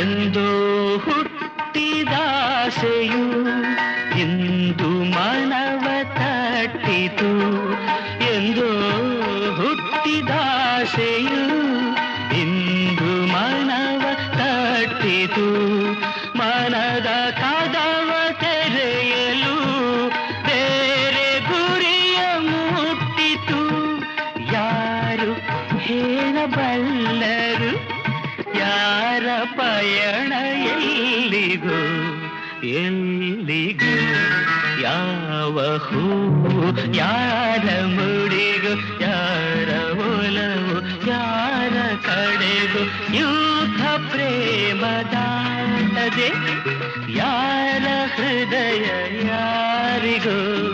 ಎಂದೋ ಹುಟ್ಟಿದಾಸೆಯು ಇಂದು ಮನವ ತಟ್ಟಿತು. ಎಂದು ಹುಟ್ಟಿದಾಸೆಯು ಇಂದು ಮನವ ತಟ್ಟಿತು. ಮನದ ಕದವ ತೆರೆಯಲು ಬೇರೆ ಗುರಿಯ ಮುಟ್ಟಿತು. ಯಾರು ಹೇಳಬಲ್ಲರು? ಯಾರ ಪಯಣ ಎಲ್ಲಿಗೂ ಎಲ್ಲಿಗೂ, ಯಾವ ಹೂ, ಯಾರ ಮುಡಿಗೂ, ಯಾರ ಒಲವು, ಯಾರ ಕಡೆಗೂ ಯೂಥ ಪ್ರೇಮದಾಟದೆ ಯಾರ ಹೃದಯ ಯಾರಿಗೂ.